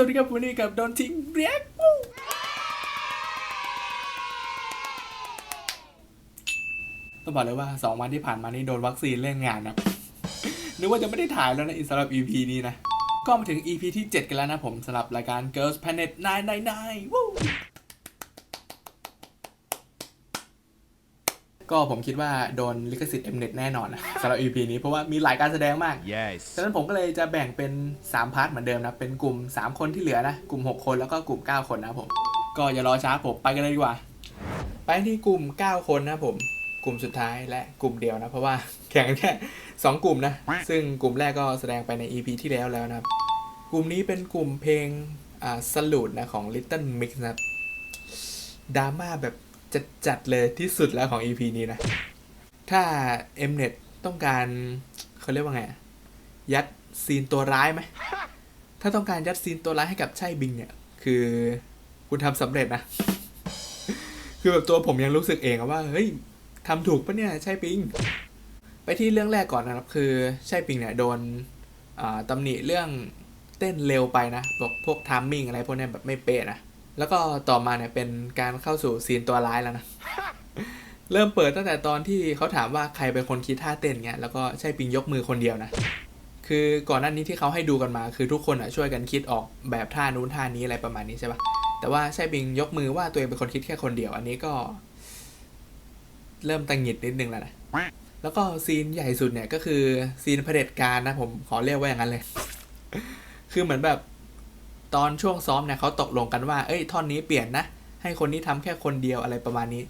วัสดีครับวันนี้กับโดนทิ้งเรียกต้องบอกเลยว่า 2 วันที่ผ่านมานี่โดนวัคซีนเล่นงานนะนึกว่าจะไม่ได้ถ่ายแล้วนะสำหรับ EP นี้นะ ก็มาถึง EP ที่ 7 กันแล้วนะผมสำหรับรายการ Girls Planet 999วู้ ก็ผมคิดว่าโดนลิขสิทธิ์ Mnet แน่นอนนะสำหรับ EP นี้เพราะว่ามีหลายการแสดงมาก Yes. ฉะนั้นผมก็เลยจะแบ่งเป็น 3 พาร์ทเหมือนเดิมนะ เป็นกลุ่ม 3 คนที่เหลือนะ กลุ่ม 6 คนแล้วก็กลุ่ม 9 คนนะครับผม ก็อย่ารอช้าผมไปกันเลยดีกว่า ไปที่กลุ่ม 9 คนนะครับผม กลุ่มสุดท้ายและกลุ่มเดียวนะ เพราะว่าแข่งกันแค่2กลุ่มนะ ซึ่งกลุ่มแรกก็แสดงไปใน EP ที่แล้วแล้วนะครับกลุ่มนี้เป็นกลุ่มเพลงอ่าสลูดนะของ Little Mix นะครับดราม่าแบบ จัดๆเลยที่สุดแล้วของ EP นี้นะ ถ้า Mnet ต้องการเขาเรียกว่าไง ยัดซีนตัวร้ายไหม ถ้าต้องการยัดซีนตัวร้ายให้กับใช่บิงเนี่ย คือคุณทำสำเร็จนะ คือแบบตัวผมยังรู้สึกเองอะว่า เฮ้ยทำถูกปะเนี่ย ใช่ปิง ไปที่เรื่องแรกก่อนนะครับ คือใช่ปิงเนี่ยโดนตำหนิเรื่องเต้นเร็วไปนะบอกพวกทามมิ่งอะไรพวกนี้แบบไม่เป๊ะนะ แล้วก็ต่อมาเนี่ยเป็นการเข้าสู่ซีนตัวร้ายแล้วนะ เริ่มเปิดตั้งแต่ตอนที่เขาถามว่าใครเป็นคนคิดท่าเต้นเงี้ยแล้วก็ใช่ปิงยกมือคนเดียวนะ คือก่อนหน้านี้ที่เขาให้ดูกันมา คือทุกคนอะช่วยกันคิดออกแบบท่านู้นท่านี้อะไรประมาณนี้ใช่ปะแต่ว่าใช่ปิงยกมือว่าตัวเองเป็นคนคิดแค่คนเดียว อันนี้ก็ เริ่มตังหงิดนิดนึงแล้วนะแล้วก็ซีนใหญ่สุดเนี่ยก็คือซีนเผด็จการนะผมขอเรียกว่าอย่างนั้นเลย คือเหมือนแบบ ตอนช่วงซ้อมเนี่ยเขาตกลงกันว่า เอ้ยท่อนนี้เปลี่ยนนะ ให้คนนี้ทำแค่คนเดียวอะไรประมาณนี้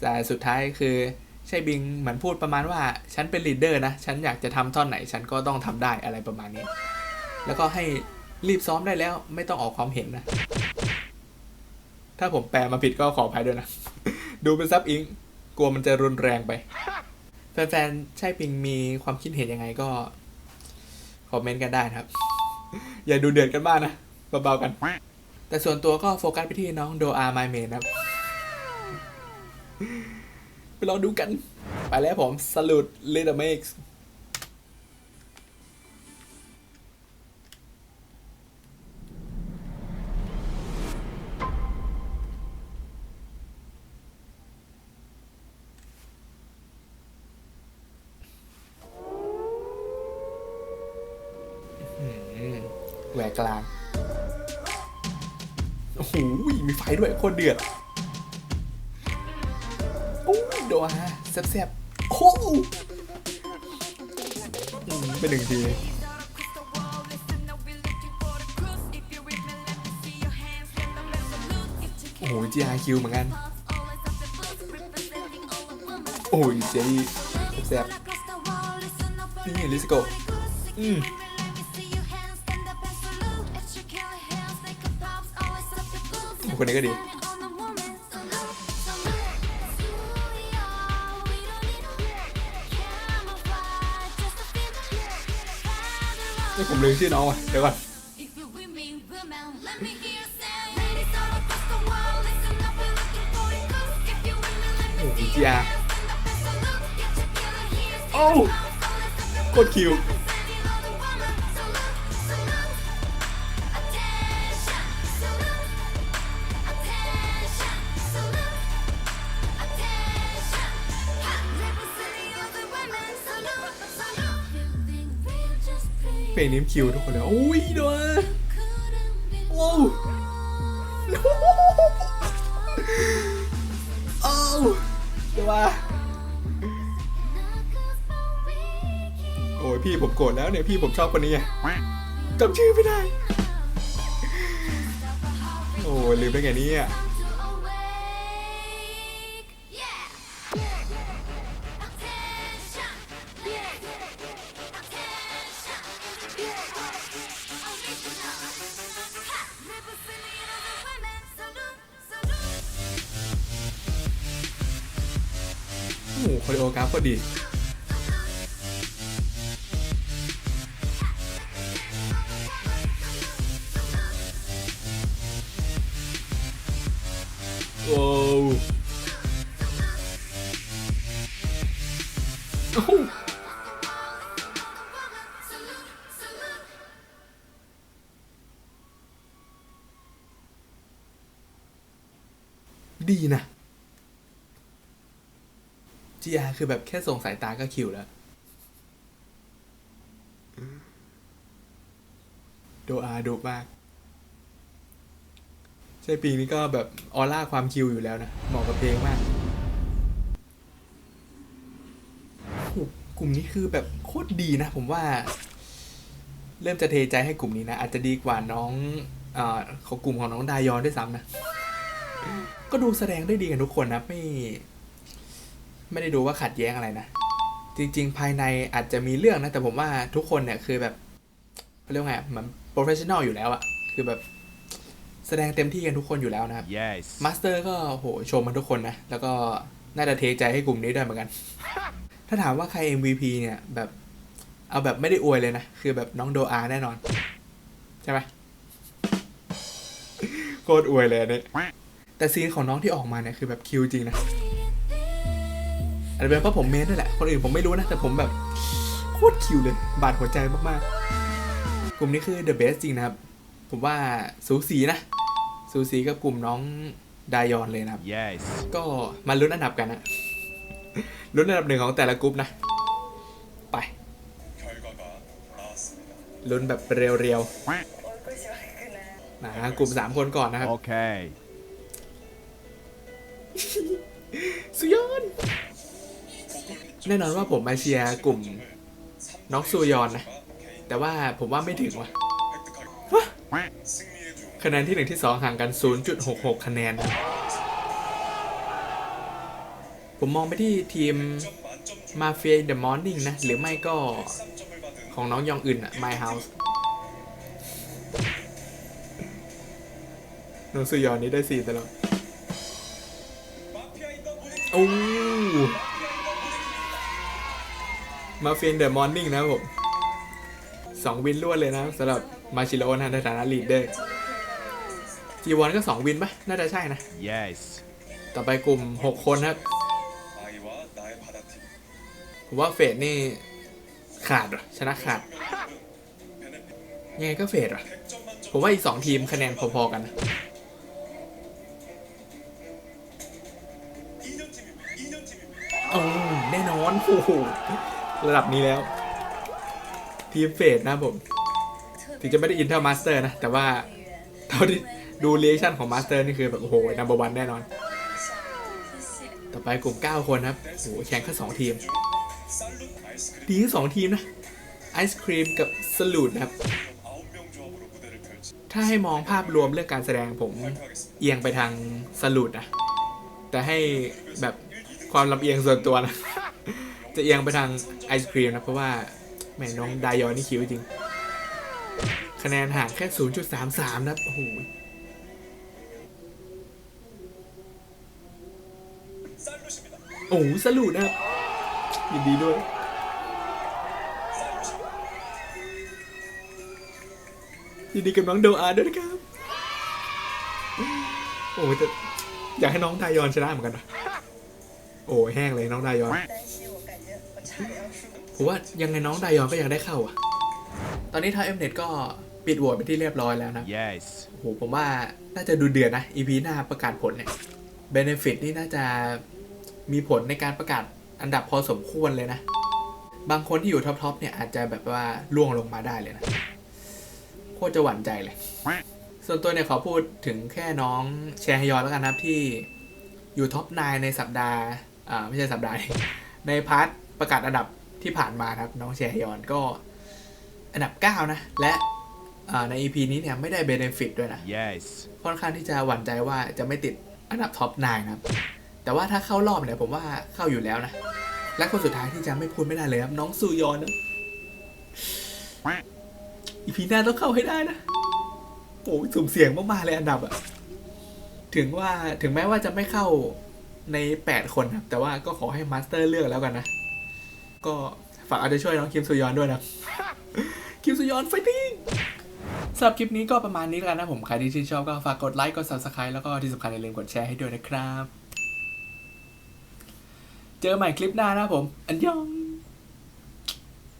แต่สุดท้ายคือใช่บิงเหมือนพูดประมาณว่า ฉันเป็นลีดเดอร์นะ ฉันอยากจะทำท่อนไหน ฉันก็ต้องทำได้อะไรประมาณนี้ แล้วก็ให้รีบซ้อมได้แล้วไม่ต้องออกความเห็นนะ ถ้าผมแปลมาผิดก็ขออภัยด้วยนะ ดูเป็นซับอิงกลัวมันจะรุนแรงไป แฟนๆ ใช่ปิงมีความคิดเห็นยังไงก็ คอมเมนต์กันได้ครับ อย่าดูเดือดกันมากนะ เบาๆกัน แต่ส่วนตัวก็โฟกัสไปที่น้องโดอาไมเมนนะครับไปลองดูกัน ไปแล้วผมสลุดลิดเมกส์แหวกกลาง อ้โหมีไฟด้วยโคตรเดือดโอ้ยโดอาแซ่บๆโอ้โหอืมเป็นหนึ่งทีโอ้โห GRQ เหมือนกัน โอ้ยเจแซ่บๆนี่ลิสโกอืม คนนี้ก็ดี นี่ผมลืมชื่อน้องว่ะเดี๋ยวก่อนโอ้โหจีอาโอ้โคตรคิว เพลงนี้คิวทุกคนเลยโอ้ยโดนโอ้วโอ้วเดี๋ยวว่าโอ้ยพี่ผมโกรธแล้วเนี่ยพี่ผมชอบคนนี้อะจำชื่อไม่ได้ โอ้ยลืมได้ไงเนี่ย โคเรโอกราฟก็ดีโอ้โหดีนะ GR คือแบบแค่ส่งสายตาก็คิวแล้ว โดอาดุมาก ใช่ปีนี้ก็แบบออร่าความคิวอยู่แล้วนะ เหมาะกับเพลงมากโหกลุ่มนี้คือแบบโคตรดีนะ ผมว่า เริ่มจะเทใจให้กลุ่มนี้นะ อาจจะดีกว่าน้องเอ่อของกลุ่มของน้องดายอนด้วยซ้ำนะ ก็ดูแสดงได้ดีกันทุกคนนะไม่ ไม่ได้ดูว่าขัดแย้งอะไรนะ จริง ๆ ภายในอาจจะมีเรื่องนะ แต่ผมว่าทุกคนเนี่ยคือแบบเขาเรียกว่าไงเหมือนโปรเฟชชั่นอลอยู่แล้วอะคือแบบแสดงเต็มที่กันทุกคนอยู่แล้วนะครับ Yes. มาสเตอร์ก็โหชมมันทุกคนนะ แล้วก็น่าจะเทใจให้กลุ่มนี้ด้วยเหมือนกัน ถ้าถามว่าใคร MVP เนี่ยแบบเอาแบบไม่ได้อวยเลยนะ คือแบบน้องโดอาแน่นอน ใช่ไหมโคตรอวยเลยอันนี้แต่ซีนของน้องที่ออกมาเนี่ยคือแบบคิวจริงนะ อาจจะเป็นเพราะผมเมนด้วยแหละ คนอื่นผมไม่รู้นะ แต่ผมแบบโคตรคิวเลย บาดหัวใจมากๆ กลุ่มนี้คือ the best จริงนะครับ ผมว่าสูสีนะ สูสีกับกลุ่มน้องไดายอนเลยนะครับ Yes. ก็มาลุ้นอันดับกันนะลุ้นอันดับหนึ่งของแต่ละกลุ่มนะ ไปลุ้นแบบเรียวๆนะกลุ่มสามคนก่อนนะครับ Okay. สุยอน แน่นอนว่าผมมาเชียร์กลุ่มน้องซูยอนนะ แต่ว่าผมว่าไม่ถึงว่ะคะแนนที่หนึ่งที่สองห่างกัน 0.66 คะแนน ผมมองไปที่ทีมมาเฟียเดอะมอร์นิ่งนะ หรือไม่ก็ของน้องยองอึนอะ My House น้องซูยอนนี้ได้สี่ตลอดโอ้ มาเฟียนเดอะมอร์นิ่งนะผมสองวินรวดเลยนะสำหรับมาชิโร่นะในฐานะลีดเดอร์จีวอนก็สองวินปะน่าจะใช่นะ yes ต่อไปกลุ่ม 6 คนครับผมว่าเฟดนี่ขาดหรอชนะขาด ยังไงก็เฟดหรอผมว่าอีกสองทีมคะแนนพอๆกันนะโอ้แน่นอนโอ้โห ระดับนี้แล้ว ทีมเฟดนะผม ถึงจะไม่ได้อินเท่ามาสเตอร์นะ แต่ว่าเท่าที่ดูเรีแอคชั่นของมาสเตอร์นี่คือแบบโอ้โหนัมเบอร์วันแน่นอน ต่อไปกลุ่ม 9 คนครับโอ้โหแข่งแค่2ทีม ดีทั้งสองทีมนะไอศครีมกับสลูดนะครับ ถ้าให้มองภาพรวมเรื่องการแสดงผมเอียงไปทางสลูดนะ แต่ให้แบบความลำเอียงส่วนตัวนะ จะยังไปทางไอศครีมนะ เพราะว่าแม่น้องไดยอนนี่คิวจริง คะแนนห่างแค่ 0.33 นะโอ้โหโอ้สลุดนะยินดีด้วย ยินดีกับน้องโดอาด้วยนะครับ โอ้แต่อยากให้น้องไดยอนชนะเหมือนกันนะโอ้แห้งเลยน้องไดยอน ผมว่ายังไงน้องไดายอนก็ยังได้เข้าอะ ตอนนี้ทางเอ็มเน็ตก็ปิดโหวตไปที่เรียบร้อยแล้วนะ Yes. โอ้โหผมว่าน่าจะดูเดือดนะ EP หน้าประกาศผลเนี่ยเบนฟิตนี่น่าจะมีผลในการประกาศอันดับพอสมควรเลยนะ บางคนที่อยู่ท็อปๆเนี่ยอาจจะแบบว่าล่วงลงมาได้เลยนะ โคตรจะหวั่นใจเลย ส่วนตัวเนี่ยขอพูดถึงแค่น้องแชร์ฮยอนแล้วกันนะครับที่อยู่ท็อป 9 ในสัปดาห์ อ่า ไม่ใช่สัปดาห์นี้ในพาร์ทประกาศอันดับ ที่ผ่านมานะครับน้องแชร์ฮยอนก็อันดับ 9 นะ และอ่าใน EP นี้เนี่ยไม่ได้เบนฟิตด้วยนะ Yes. ค่อนข้างที่จะหวั่นใจว่าจะไม่ติดอันดับท็อป9นะครับ แต่ว่าถ้าเข้ารอบเนี่ยผมว่าเข้าอยู่แล้วนะ และคนสุดท้ายที่จะไม่พูดไม่ได้เลยครับ น้องซูยอนนะอีพีหน้าต้องเข้าให้ได้นะโอ้ยสุ่มเสี่ยงมากๆเลยอันดับอะถึงว่าถึงแม้ว่าจะไม่เข้าใน 8 คนครับแต่ว่าก็ขอให้มาสเตอร์เลือกแล้วกันนะ ก็ฝากเอาใจช่วยน้องคิมซุยอนด้วยนะ คิมซุยอนไฟติ้งสำหรับคลิปนี้ก็ประมาณนี้แล้วกันนะผม ใครที่ชื่นชอบก็ฝากกดไลค์ กด subscribe แล้วก็ที่สำคัญอย่าลืมกดแชร์ให้ด้วยนะครับ เจอใหม่คลิปหน้านะผม อันยอง